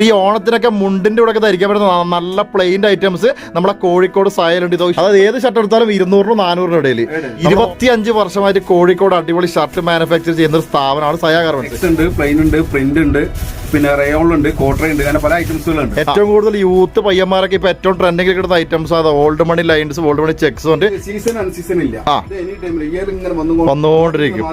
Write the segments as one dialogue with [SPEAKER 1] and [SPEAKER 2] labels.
[SPEAKER 1] ഈ ഓണത്തിനൊക്കെ മുണ്ടിന്റെ കൂടെ ഒക്കെ ധരിക്കാൻ പറ്റുന്ന നല്ല പ്ലെയിൻ ഐറ്റംസ് നമ്മളെ കോഴിക്കോട് സായലുണ്ട് ഇതോ അതായത് ഏത് ഷർട്ട് എടുത്താലും ഇരുന്നൂറിനും നാനൂറിനും ഇടയിൽ ഇരുപത്തി അഞ്ച് വർഷമായിട്ട് കോഴിക്കോട് അടിപൊളി ഷർട്ട് മാനുഫാക്ചർ ചെയ്യുന്ന ഒരു സ്ഥാപനമാണ് സയാ ഗാർമെന്റ്സ്
[SPEAKER 2] ഉണ്ട് പ്ലെയിൻ ഉണ്ട് പ്രിന്റ് ഉണ്ട് പിന്നെ റയോൺ ഉണ്ട് കോട്ടറി ഉണ്ട് അങ്ങനെ പല ഐറ്റംസുകളുണ്ട്
[SPEAKER 1] ഏറ്റവും കൂടുതൽ യൂത്ത് പയ്യന്മാരൊക്കെ ഇപ്പൊ ഏറ്റവും ട്രെൻഡിംഗ് കിട്ടുന്ന ഐറ്റംസ് അത് old money lines old money checks ഉണ്ട്.
[SPEAKER 2] സീസൺ സീസൺ ഇല്ല.
[SPEAKER 1] വന്നുകൊണ്ടിരിക്കും.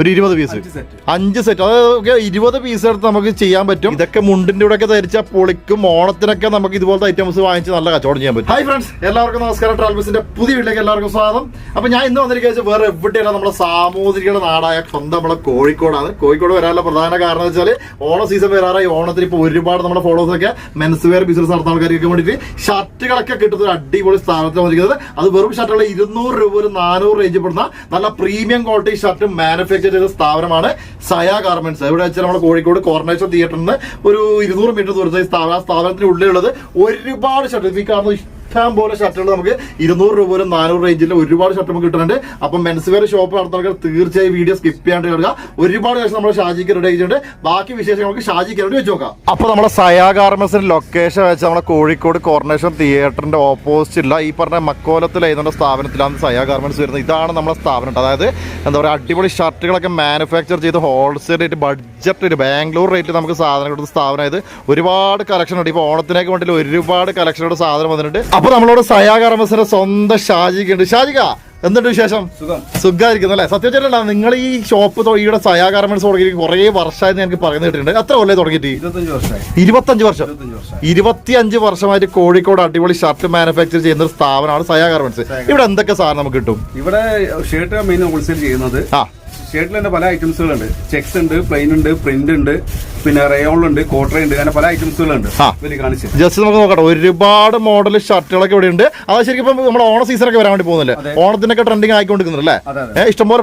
[SPEAKER 1] ഒരു ഇരുപത് പീസ്
[SPEAKER 2] അഞ്ച് സെറ്റ്
[SPEAKER 1] അഞ്ച് സെറ്റ് അതായത് ഇരുപത് പീസ് എടുത്ത് നമുക്ക് ചെയ്യാൻ പറ്റും. ഇതൊക്കെ മുണ്ടിന്റെ കൂടെ ഒക്കെ ധരിച്ചാൽ പൊളിക്കും. ഓണത്തിനൊക്കെ നമുക്ക് ഇതുപോലത്തെ ഐറ്റംസ് വാങ്ങിച്ച് നല്ല കച്ചവടം ചെയ്യാൻ പറ്റും. ഹൈ ഫ്രണ്ട്സ് എല്ലാവർക്കും നമസ്കാരം. ട്രാവൽസിന്റെ പുതിയ വീട്ടിലേക്ക് എല്ലാവർക്കും സ്വാഗതം. അപ്പൊ ഞാൻ ഇന്ന് വന്നിരിക്കുന്ന വെച്ചാൽ വേറെ എവിടെയല്ല നമ്മുടെ സാമൂതിരിയുടെ നാടായ സ്വന്തം നമ്മളെ കോഴിക്കോടാണ്. കോഴിക്കോട് വരാനുള്ള പ്രധാന കാരണം എന്ന് വെച്ചാൽ ഓണ സീസൺ വരാറായി. ഓണത്തിന് ഇപ്പോൾ ഒരുപാട് നമ്മുടെ ഫോളോവേഴ്സ് ഒക്കെ മെൻസ് വെയർ ബിസിനസ് നടത്തുന്ന ആൾക്കാർക്ക് വേണ്ടിയിട്ട് ഷർട്ടുകളൊക്കെ കിട്ടുന്ന ഒരു അടിപൊളി സ്ഥാനത്ത് വന്നിരിക്കുന്നത്. അത് വെറും ഷർട്ടുകൾ ഇരുന്നൂറ് രൂപ ഒരു നാനൂറ് റേഞ്ച് പെടുന്ന നല്ല പ്രീമിയം ക്വാളിറ്റി ഷർട്ട് മാനുഫാക്ചർ ചെയ്ത സ്ഥാപനമാണ് സയ ഗാർമെന്റ്സ് എവിടെ വെച്ചാൽ നമ്മുടെ കോഴിക്കോട് കോർണേഷൻ തിയേറ്ററിൽ നിന്ന് ഒരു ഇരുന്നൂറ് മീറ്റർ ദൂരത്തെ സ്ഥാപനത്തിന് ഉള്ളിലുള്ളത് ഒരുപാട് സർട്ടിഫിക്കറ്റ് കാണുന്ന ഇഷ്ടം പോലെ ഷർട്ടുകൾ നമുക്ക് ഇരുന്നൂറ് രൂപ പോലും നാനൂറ് റേഞ്ചിൽ ഒരുപാട് ഷർട്ട് നമുക്ക് കിട്ടുന്നുണ്ട്. അപ്പം മെൻസ് വെയർ ഷോപ്പ് നടത്തുന്നവർക്ക് തീർച്ചയായും വീഡിയോ സ്കിപ്പ് ചെയ്യാണ്ട് കേൾക്കുക ഒരുപാട് കാശ് നമ്മൾ ഷാജിക്ക് റെഡി ആയിട്ടുണ്ട് ബാക്കി വിശേഷം നമുക്ക് ഷാജിക്ക് റെഡി വെച്ച് നോക്കാം. അപ്പൊ നമ്മുടെ സയാ ഗാർമെന്റ്സിന്റെ ലൊക്കേഷൻ വെച്ച് നമ്മുടെ കോഴിക്കോട് കോർണേഷൻ തിയേറ്ററിന്റെ ഓപ്പോസിറ്റുള്ള ഈ പറഞ്ഞ മക്കോലത്തിൽ എഴുതുന്ന സ്ഥാപനത്തിലാണ് സയാ ഗാർമെന്റ്സ് വരുന്നത്. ഇതാണ് നമ്മുടെ സ്ഥാപനം അതായത് എന്താ പറയുക അടിപൊളി ഷർട്ടുകളൊക്കെ മാനുഫാക്ചർ ചെയ്ത് ഹോൾസെയിൽ റേറ്റ് ബഡ്ജറ്റ് ഒരു ബാംഗ്ലൂർ റേറ്റ് നമുക്ക് സാധനം കൊടുത്ത സ്ഥാപനമായത് ഒരുപാട് കളക്ഷൻ ഉണ്ട്. ഇപ്പോൾ ഓണത്തിനൊക്കെ വേണ്ടി ഒരുപാട് കളക്ഷനോട് സാധനം വന്നിട്ടുണ്ട്. അപ്പോൾ നമ്മളോട് സയാ ഗാർമെന്റ്സിന്റെ സ്വന്തം ഷാജിക്ക് ഉണ്ട് ഷാജിക എന്തുണ്ട് വിശേഷം?
[SPEAKER 2] സുഖം.
[SPEAKER 1] സുഖമായിരിക്കുന്നു അല്ലേ? സത്യം ചേട്ടല്ല നിങ്ങൾ ഈ ഷോപ്പ് ഈയുടെ സയാ ഗാർമെന്റ്സ് തുടങ്ങി കുറെ വർഷമായി എനിക്ക് പറഞ്ഞു കേട്ടിട്ടുണ്ട്. എത്ര കൊല്ലേ തുടങ്ങിയിട്ട്?
[SPEAKER 2] ഇരുപത്തഞ്ച്
[SPEAKER 1] വർഷം.
[SPEAKER 2] ഇരുപത്തി
[SPEAKER 1] അഞ്ച് വർഷമായിട്ട് കോഴിക്കോട് അടിപൊളി ഷർട്ട് മാനുഫാക്ചർ ചെയ്യുന്ന ഒരു സ്ഥാപനമാണ് സയാ ഗാർമെന്റ്സ് ഇവിടെ എന്തൊക്കെ സാധനം നമുക്ക് കിട്ടും?
[SPEAKER 2] ഇവിടെ ഷർട്ട് മെയിൻ ഹോൾസെയിൽ ചെയ്യുന്നത്
[SPEAKER 1] ആ.
[SPEAKER 2] ഷർട്ടിൽ തന്നെ പല ഐറ്റംസുകളുണ്ട്. ചെക്സ് ഉണ്ട് പ്ലെയിൻ ഉണ്ട് പ്രിന്റ് ഉണ്ട് പിന്നെ റേയോൺ ഉണ്ട് കോട്ടറ ഉണ്ട് അങ്ങനെ പല ഐറ്റംസുകളുണ്ട്.
[SPEAKER 1] ജസ്റ്റ് നമുക്ക് നോക്കട്ടെ. ഒരുപാട് മോഡൽ ഷർട്ടുകളൊക്കെ ഇവിടെ ഉണ്ട് അത് ശരിക്കും ഇപ്പം നമ്മുടെ ഓണ ഒക്കെ വരാൻ വേണ്ടി പോകുന്നില്ലേ? ഓണത്തിനൊക്കെ ട്രെൻഡിങ് ആയിക്കൊണ്ടിരിക്കുന്നുണ്ട്
[SPEAKER 2] അതെ,
[SPEAKER 1] അല്ലേ ഏഹ് ഇഷ്ടംപോലെ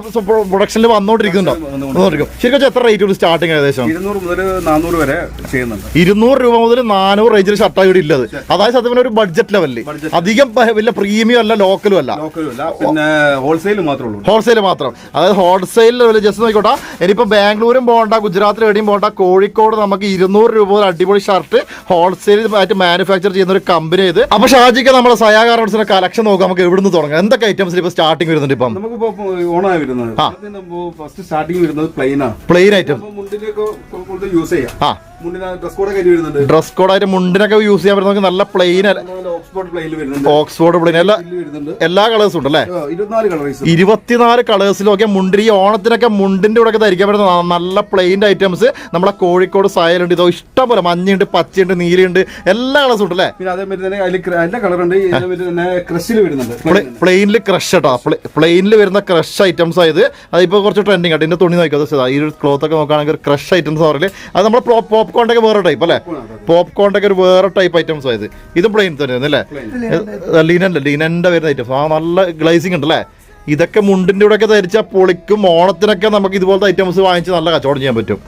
[SPEAKER 1] പ്രൊഡക്ഷനിൽ വന്നോണ്ടിരിക്കുന്നുണ്ടോ? വന്നോണ്ടിരിക്കും. ശരിക്കും എത്ര റേറ്റ് സ്റ്റാർട്ടിങ് ഏകദേശം?
[SPEAKER 2] ഇരുന്നൂറ് മുതൽ നാനൂറ് വരെ ചെയ്യുന്നുണ്ട്.
[SPEAKER 1] ഇരുന്നൂറ് രൂപ മുതൽ നാനൂറ് റേഞ്ചിൽ ഷർട്ടാണ് ഇവിടെ ഉള്ളത് അതായത് സത്യം ഒരു ബഡ്ജറ്റ് ലെവലിൽ അധികം വലിയ പ്രീമിയം അല്ല ലോക്കലും അല്ല.
[SPEAKER 2] ലോക്കലും അല്ല. പിന്നെ ഹോൾസെയിൽ മാത്രമേ ഉള്ളൂ.
[SPEAKER 1] ഹോൾസെയിൽ മാത്രം. അതായത് ഹോൾസെയിൽ ലെവൽ ജസ്റ്റ് നോക്കിക്കോട്ടെ. ഇനിയിപ്പോൾ ബാംഗ്ലൂരും പോകണ്ട ഗുജറാത്തിൽ എവിടെയും പോകണ്ട കോഴിക്കോട് നമുക്ക് ഇരുന്നൂറ് രൂപ മുതൽ അടിപൊളി ഷർട്ട് ഹോൾസെയിൽ ആയിട്ട് മാനുഫാക്ചർ ചെയ്യുന്ന ഒരു കമ്പനി ഇത്. അപ്പോൾ ഷാജിക്ക് നമ്മുടെ സയാ ഗാർമെന്റ്സിന്റെ കളക്ഷൻ നോക്കാം നമുക്ക് എവിടുന്ന് തുടങ്ങാം. എന്തൊക്കെ ഐറ്റംസ് ഇപ്പോൾ സ്റ്റാർട്ടിംഗ് വരുന്നുണ്ട് ഇപ്പം?
[SPEAKER 2] നമുക്കിപ്പോ ഓണായി വരുന്നത്. ഫസ്റ്റ് സ്റ്റാർട്ടിംഗ് വരുന്നത് പ്ലെയിൻ ആണ്
[SPEAKER 1] പ്ലെയിൻ ഐറ്റം
[SPEAKER 2] യൂസ് ചെയ്യാം. ഡ്രസ് കോഡ്
[SPEAKER 1] ഡ്രസ് കോഡായിട്ട് മുണ്ടിനൊക്കെ യൂസ് ചെയ്യാൻ പറ്റുന്ന നല്ല പ്ലെയിൻ
[SPEAKER 2] ഓക്സ്ഫോർഡ് പ്ലെയിൻ വരുന്നുണ്ട്.
[SPEAKER 1] ഓക്സ്ഫോർഡ് പ്ലെയിൻ എല്ലാ എല്ലാ കളേഴ്സും ഉണ്ട് അല്ലേ
[SPEAKER 2] ഇരുപത്തിനാല്
[SPEAKER 1] കളേഴ്സിലൊക്കെ മുണ്ടി ഈ ഓണത്തിനൊക്കെ മുണ്ടിന്റെ കൂടെ ഒക്കെ ധരിക്കാൻ പറ്റുന്ന നല്ല പ്ലെയിന്റെ ഐറ്റംസ് നമ്മളെ കോഴിക്കോട് സായലുണ്ട് ഇതോ ഇഷ്ടം പോലെ മഞ്ഞയുണ്ട് പച്ചയുണ്ട് നീലയുണ്ട്. എല്ലാ കളേഴ്സും ഉണ്ട് അല്ലേ
[SPEAKER 2] പിന്നെ അതേമാതിരി തന്നെ അതിൽ എല്ലാ തന്നെ ക്രഷിൽ വരുന്നുണ്ട്.
[SPEAKER 1] പ്ലെയിനിൽ ക്രഷ് കേട്ടോ പ്ലെയിനിൽ വരുന്ന ക്രഷ് ഐറ്റംസ് ആയത് അതിപ്പോൾ കുറച്ച് ട്രെൻഡിങ് ആട്ടോ. ഇതിന്റെ തുണി നോക്കിയത് ഈ ഒരു ക്ലോത്ത് ഒക്കെ നോക്കുകയാണെങ്കിൽ ക്രഷ് ഐറ്റംസ് പറയില്ലേ അത് നമ്മൾ പോപ്കോണിന്റെ ഒക്കെ വേറെ ടൈപ്പ് അല്ലേ? പോപ്കോണിന്റെ ഒരു വേറെ ടൈപ്പ് ഐറ്റംസ് ആയത് ഇത്. പ്ലെയിൻ തന്നെയാണ് അല്ലേ? ലീനല്ല ലീനന്റെ വരുന്ന ഐറ്റംസ് ആ നല്ല ഗ്ലൈസിങ് ഉണ്ട് അല്ലേ ഇതൊക്കെ മുണ്ടിന്റെ കൂടെ ഒക്കെ ധരിച്ചാൽ പൊളിക്കും ഓണത്തിനൊക്കെ നമുക്ക് ഇതുപോലത്തെ ഐറ്റംസ് വാങ്ങിച്ച് നല്ല കച്ചവടം ചെയ്യാൻ പറ്റും.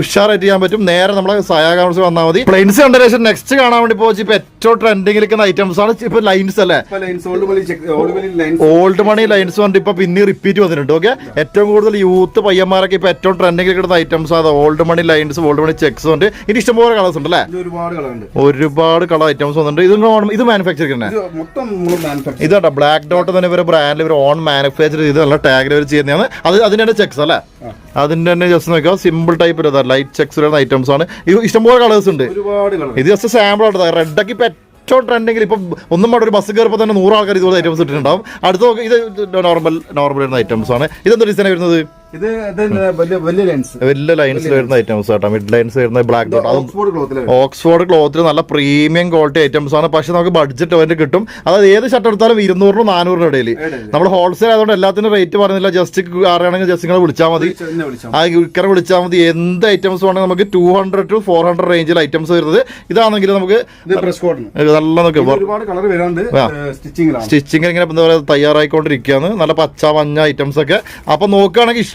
[SPEAKER 2] ഉഷാറായിട്ട്
[SPEAKER 1] ചെയ്യാൻ പറ്റും. നേരെ നമ്മളെ സയാ കാമസ് വന്നാൽ മതി. പ്ലെയിൻസ് കണ്ട ശേഷം നെക്സ്റ്റ് കാണാൻ വേണ്ടി പോയി ഇപ്പൊ ഏറ്റവും ട്രെൻഡിംഗ് നിൽക്കുന്ന ഐറ്റംസ് ആണ് ഇപ്പൊ ലൈൻസ് അല്ലേ?
[SPEAKER 2] ഇപ്പൊ lines old money lines
[SPEAKER 1] old money lines വന്നിട്ട് ഇപ്പൊ പിന്നെ റിപ്പീറ്റ് വന്നിട്ടുണ്ട് ഓക്കെ ഏറ്റവും കൂടുതൽ യൂത്ത് പയ്യന്മാരൊക്കെ ഇപ്പൊ ഏറ്റവും ട്രെൻഡിംഗ് കിട്ടുന്ന ഐറ്റംസ് ആണ്. Old money lines old money checks ഉണ്ട് ഇനി ഇഷ്ടംപോലെ കളേഴ്സ് ഉണ്ട് അല്ലേ
[SPEAKER 2] ഒരുപാട്
[SPEAKER 1] കളർ ഐറ്റംസ് വന്നിട്ടുണ്ട്. ഇത് ഇത് മാനുഫാക്ചർ ചെയ്യുന്നത്
[SPEAKER 2] ഇത് മൊത്തം നമ്മൾ മാനുഫാക്ചർ
[SPEAKER 1] ഇതാ ബ്ലാക്ക് ഡോട്ട് തന്നെ ബ്രാൻഡ് ബ്രാൻഡിൽ ഇവർ ഓൺ മാനുഫാക്ചർ ചെയ്ത് നല്ല ടാഗിൽ ഇവർ ചെയ്യുന്നതാണ്. അത് അതിന്റെ ചെക്സ് അല്ലേ? അതിന്റെ തന്നെ ജസ്റ്റ് നോക്കുക. സിമ്പിൾ ടൈപ്പ് ഒരു ലൈറ്റ് ചെക്സ് വരുന്ന ഐറ്റംസ് ആണ്. ഇത് ഇഷ്ടംപോലെ കളേഴ്സ് ഉണ്ട്. ഇത് ജസ്റ്റ് സാമ്പിൾ ആണ് റെഡ് ഇപ്പം ഏറ്റവും ട്രെൻഡിങ്ങിൽ ഇപ്പം ഒന്നും വേണ്ട ഒരു ബസ് കയറിപ്പോൾ തന്നെ നൂറ് ആൾക്കാർ ഇതുപോലെ ഐറ്റംസ് ഇട്ടിട്ടുണ്ടാവും. അടുത്ത ഇത് നോർമൽ നോർമൽ വരുന്ന ഐറ്റംസ് ആണ്. ഇതെന്താ ഡിസൈൻ വരുന്നത്?
[SPEAKER 2] ഇത് വലിയ ലൈൻസ്
[SPEAKER 1] വലിയ ലൈൻസ് വരുന്ന ഐറ്റംസ് കേട്ടോ മിഡ് ലൈൻസ് വരുന്ന ബ്ലാക്ക് ഡോട്ട് അതും
[SPEAKER 2] ഓക്സ്ഫോർഡ് ക്ലോത്തിൽ
[SPEAKER 1] നല്ല പ്രീമിയം ക്വാളിറ്റി ഐറ്റംസ് ആണ്. പക്ഷെ നമുക്ക് ബഡ്ജറ്റ് അവന് കിട്ടും. അതായത് ഏത് ഷർട്ട് എടുത്താലും ഇരുന്നൂറിനും നാനൂറിനും ഇടയിൽ നമ്മൾ ഹോൾസെയിൽ ആയതുകൊണ്ട് എല്ലാത്തിനും റേറ്റ് പറഞ്ഞില്ല ജസ്റ്റ് അറിയണമെങ്കിൽ ജസ്റ്റ് നിങ്ങൾ വിളിച്ചാൽ മതി. ആ ഇക്കറെ വിളിച്ചാൽ മതി. എന്ത് ഐറ്റംസ് വേണമെങ്കിൽ നമുക്ക് two hundred to four hundred റേഞ്ചിൽ ഐറ്റംസ് വരുന്നത്. ഇതാണെങ്കിൽ നമുക്ക് നല്ല
[SPEAKER 2] നമുക്ക്
[SPEAKER 1] സ്റ്റിച്ചിങ് ഇങ്ങനെ എന്താ പറയുക തയ്യാറായിക്കൊണ്ടിരിക്കുകയാണ് നല്ല പച്ച മഞ്ഞ ഐറ്റംസ് ഒക്കെ. അപ്പൊ നോക്കുകയാണെങ്കിൽ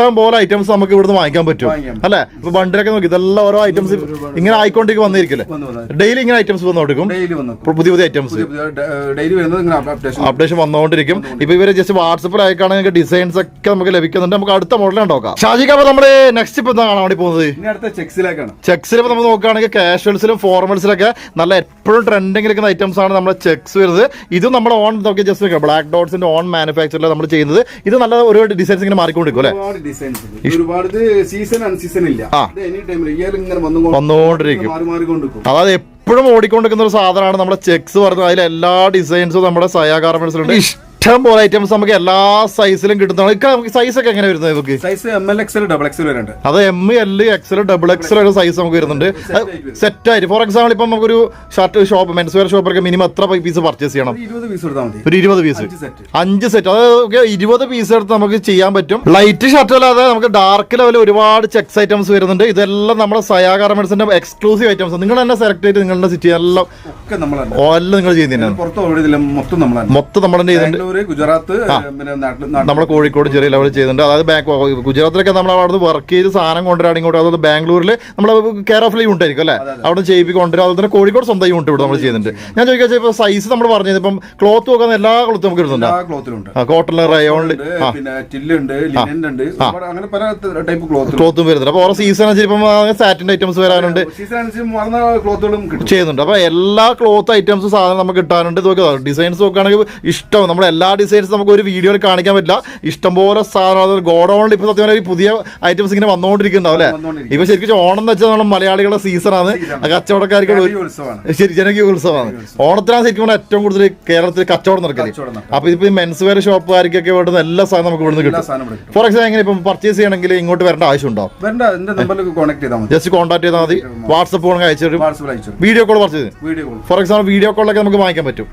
[SPEAKER 1] ഇഷ്ടം പോലെ ഐറ്റംസ് നമുക്ക് ഇവിടുന്ന് വാങ്ങിക്കാൻ പറ്റും. അല്ലെ? ഇപ്പൊ വണ്ടിലൊക്കെ നോക്കി ഇതെല്ലാം ഓരോ ഐറ്റംസ് ഇങ്ങനെ ആയിക്കൊണ്ടേക്ക് വന്നിരിക്കില്ലേ?
[SPEAKER 2] വന്നു വന്നു.
[SPEAKER 1] ഡെയിലി ഇങ്ങനെ ഐറ്റംസ് വന്നോണ്ടിരിക്കും
[SPEAKER 2] ഡെയിലി വന്നു
[SPEAKER 1] പുതിയ പുതിയ ഐറ്റംസ്
[SPEAKER 2] ഡെയിലി വരുന്നത് അപ്ഡേഷൻ
[SPEAKER 1] വന്നുകൊണ്ടിരിക്കും. ഇപ്പൊ ഇവർ ജസ്റ്റ് വാട്സപ്പിൽ അയക്കുകയാണെങ്കിൽ ഡിസൈൻസ് ഒക്കെ നമുക്ക് ലഭിക്കുന്നുണ്ട്. നമുക്ക് അടുത്ത മോഡൽ നോക്കാം. ഷാജിക്ക് അപ്പൊ നമ്മൾ നെക്സ്റ്റ് ഇപ്പൊ എന്താ കാണാൻ വേണ്ടി പോകുന്നത്?
[SPEAKER 2] ചെക്സിലേക്കാണ്
[SPEAKER 1] ചെക്സിൽ ഇപ്പൊ നമ്മൾ നോക്കുകയാണെങ്കിൽ കാഷ്വൽസിലും ഫോർമൽസിലൊക്കെ നല്ല എപ്പോഴും ട്രെൻഡിങ് ഇരിക്കുന്ന ഐറ്റംസ് ആണ് നമ്മുടെ ചെക്സ് വരുന്നത്. ഇതും നമ്മുടെ ഓൺ നോക്കി. ജസ്റ്റ് ബ്ലാക്ക് ഡോട്ട്സിന്റെ ഓൺ മാനുഫാക്ചറിൽ നമ്മൾ ചെയ്യുന്നത്. ഇത് നല്ല ഒരു ഡിസൈൻസ് ഇങ്ങനെ മാറിക്കൊണ്ടിരിക്കും അല്ലെ?
[SPEAKER 2] ഡിസൈൻസ് ഒരുപാട് ഇത് സീസൺ അൺസീസൺ ഇല്ല. എനി ടൈമിൽ ഇങ്ങനെ
[SPEAKER 1] വന്നുകൊണ്ടിരിക്കും.
[SPEAKER 2] മാറി മാറിക്കൊണ്ടിരിക്കും.
[SPEAKER 1] അതായത് എപ്പോഴും ഓടിക്കൊണ്ടിരിക്കുന്ന ഒരു സാധനമാണ് നമ്മുടെ ചെക്സ് പറഞ്ഞത് അതിൽ എല്ലാ ഡിസൈൻസും നമ്മുടെ സയാ ഗാർമെന്റ്സിലുണ്ട് ഇഷ്ടം പോലെ ഐറ്റംസ് നമുക്ക് എല്ലാ സൈസിലും കിട്ടുന്നതാണ്. ഇക്ക നമുക്ക് സൈസ് ഒക്കെ എങ്ങനെ വരുന്നത് നമുക്ക്
[SPEAKER 2] size M L XL double XL വരുന്നുണ്ട്.
[SPEAKER 1] അത് M L XL double XL ഒരു സൈസ് നമുക്ക് വരുന്നുണ്ട്. സെറ്റ് ആയിട്ട് ഫോർ എക്സാമ്പിൾ ഇപ്പം നമുക്കൊരു ഷർട്ട് ഷോപ്പ് മെൻസ് വെയർ ഷോപ്പൊക്കെ മിനിമം എത്ര പീസ് പർച്ചേസ് ചെയ്യണം?
[SPEAKER 2] ഒരു ഇരുപത് പീസ് അഞ്ച് സെറ്റ്
[SPEAKER 1] അത് ഇരുപത് പീസ് എടുത്ത് നമുക്ക് ചെയ്യാൻ പറ്റും. ലൈറ്റ് ഷർട്ട് അല്ലാതെ നമുക്ക് ഡാർക്ക് ലെവലിൽ ഒരുപാട് ചെക്സ് ഐറ്റംസ് വരുന്നുണ്ട്. ഇതെല്ലാം നമ്മുടെ സയാ ഗാർമെന്റ്സിന്റെ എക്സ്ക്ലൂസീവ് ഐറ്റംസ് നിങ്ങൾ തന്നെ സെലക്ട് ചെയ്ത് നിങ്ങളുടെ സിറ്റി എല്ലാം നിങ്ങൾ
[SPEAKER 2] നമ്മളല്ല
[SPEAKER 1] മൊത്തം നമ്മൾ തന്നെ. ചെയ്യുന്നുണ്ട്
[SPEAKER 2] ബാംഗ്ലൂര് ഗുജറാത്ത് പിന്നെ
[SPEAKER 1] നമ്മൾ കോഴിക്കോട് ചെറിയ ലെവലിൽ ചെയ്യുന്നുണ്ട്. അതായത് ബാങ്ക് ഗുജറാത്തിലൊക്കെ നമ്മൾ അവിടെ നിന്ന് വർക്ക് ചെയ്ത് സാധനം കൊണ്ടുവരാൻ ഇങ്ങോട്ട് അതായത് ബാംഗ്ലൂരിൽ നമ്മൾ കെയർ ഓഫ് യൂണിറ്റ് ഉണ്ടായിരിക്കും അല്ലേ? അവിടെ ചെയ്യിപ്പിക്കും കൊണ്ടുവരും. അതുപോലെ തന്നെ കോഴിക്കോട് സ്വന്തം യൂണിറ്റ് ഇവിടെ നമ്മൾ ചെയ്യുന്നുണ്ട്. ഞാൻ ചോദിക്കാം ഇപ്പോൾ സൈസ് നമ്മൾ പറഞ്ഞത് ഇപ്പം ക്ലോത്ത് നോക്കുന്ന എല്ലാ ക്ലോത്തും നമുക്ക് ഇടുന്നുണ്ട്? കോട്ടണിൽ റയോണിൽ
[SPEAKER 2] പിന്നെ ടില്ലുണ്ട് ഉണ്ട് അങ്ങനെ പല ടൈപ്പ് ക്ലോത്ത്
[SPEAKER 1] ക്ലോത്തും വരുന്നുണ്ട്. അപ്പൊ ഓരോ സീസൺ അനുസരിച്ച് സാറ്റിന്റെ സാറ്റിന്റെ ഐറ്റംസ് വരാനുണ്ട്.
[SPEAKER 2] ക്ലോത്തുകളും
[SPEAKER 1] ചെയ്യുന്നുണ്ട്. അപ്പൊ എല്ലാ ക്ലോത്ത് ഐറ്റംസും സാധനം നമുക്ക് കിട്ടാനുണ്ട്. ഇതൊക്കെ ഡിസൈൻസ് നോക്കുകയാണെങ്കിൽ ഇഷ്ടം. നമ്മുടെ എല്ലാ ഡിസൈൻസും നമുക്ക് ഒരു വീഡിയോയിൽ കാണിക്കാൻ പറ്റില്ല. ഇഷ്ടംപോലെ സാധനം ഗോഡൗണിൽ ഇപ്പോൾ സത്യം പറഞ്ഞാൽ പുതിയ ഐറ്റംസ് ഇങ്ങനെ വന്നുകൊണ്ടിരിക്കുന്നുണ്ടാവും അല്ലേ. ഇപ്പൊ ശരിക്കും ഓണം എന്ന് വെച്ചാൽ നമ്മുടെ മലയാളികളുടെ സീസണാണ് കച്ചവടക്കാർക്ക് ശരി ജനകീയ ഉത്സവമാണ്. ഓണത്തിനാണ് ശരിക്കും ഏറ്റവും കൂടുതൽ കേരളത്തിൽ കച്ചവടം നടക്കൽ
[SPEAKER 2] കച്ചവടം നടക്കുന്നത്.
[SPEAKER 1] അപ്പൊ ഇതിപ്പോ മെൻസ് വെയർ ഷോപ്പുകാർക്കൊക്കെ വേണ്ടുന്ന എല്ലാ സാധനം നമുക്ക് ഇവിടുന്ന് കിട്ടും. ഫോർ എക്സാമ്പിൾ എങ്ങനെ ഇപ്പം പർച്ചേസ് ചെയ്യണമെങ്കിൽ ഇങ്ങോട്ട് വരേണ്ട ആവശ്യമുണ്ടോ? ജസ്റ്റ് കോൺടാക്ട് ചെയ്താൽ മതി. വാട്സപ്പ് വേണമെങ്കിൽ അയച്ചു തരും. Video call purchase for example video കോളിലൊക്കെ നമുക്ക് വാങ്ങിക്കാൻ പറ്റും.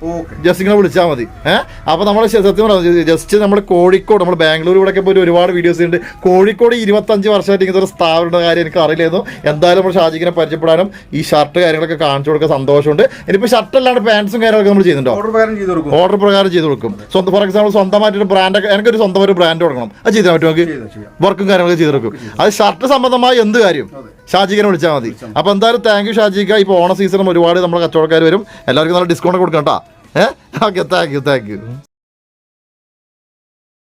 [SPEAKER 1] ജസ്റ്റ് ഇങ്ങനെ വിളിച്ചാൽ മതി. ഏഹ് അപ്പൊ നമ്മൾ സത്യം പറഞ്ഞു ജസ്റ്റ് നമ്മൾ കോഴിക്കോട് നമ്മൾ ബാംഗ്ലൂർ ഇവിടെ ഒക്കെ പോയി ഒരുപാട് വീഡിയോസ് ഉണ്ട് കോഴിക്കോട് ഇരുപത്തഞ്ച് വർഷമായിട്ട് ഇങ്ങനത്തെ ഒരു സ്ഥാപനയുടെ കാര്യം എനിക്ക് അറിയില്ലായിരുന്നു. എന്തായാലും നമ്മൾ ഷാജിക്കിനെ പരിചയപ്പെടാനും ഈ ഷർട്ട് കാര്യങ്ങളൊക്കെ കാണിച്ചു കൊടുക്കാൻ സന്തോഷമുണ്ട്. ഇനിയിപ്പോൾ ഷർട്ട് അല്ലാണ്ട് പാൻസും കാര്യങ്ങളൊക്കെ നമ്മൾ ചെയ്യുന്നുണ്ടോ?
[SPEAKER 2] ഓർഡർ പ്രകാരം ചെയ്ത് കൊടുക്കും.
[SPEAKER 1] ഓർഡർ പ്രകാരം ചെയ്ത് കൊടുക്കും. സ്വന്തം ഫോർ എക്സാമ്പിൾ സ്വന്തമായിട്ടൊരു ബ്രാൻഡ് എനിക്കൊരു സ്വന്തം ഒരു ബ്രാൻഡ് കൊടുക്കണം. അത് ചെയ്താൽ പറ്റും നമുക്ക് വർക്കും കാര്യങ്ങളൊക്കെ ചെയ്ത് കൊടുക്കും. അത് ഷർട്ട് സംബന്ധമായ എന്ത് കാര്യം? ഷാജിക്കിനെ വിളിച്ചാൽ മതി. അപ്പോൾ എന്തായാലും താങ്ക് യു ഷാജിക്ക. ഇപ്പോൾ ഓണ സീസണും ഒരുപാട് നമ്മുടെ കച്ചവടക്കാർ വരും. എല്ലാവർക്കും നല്ല ഡിസ്കൗണ്ട് കൊടുക്കണം കേട്ടോ. ഏഹ് okay thank you thank you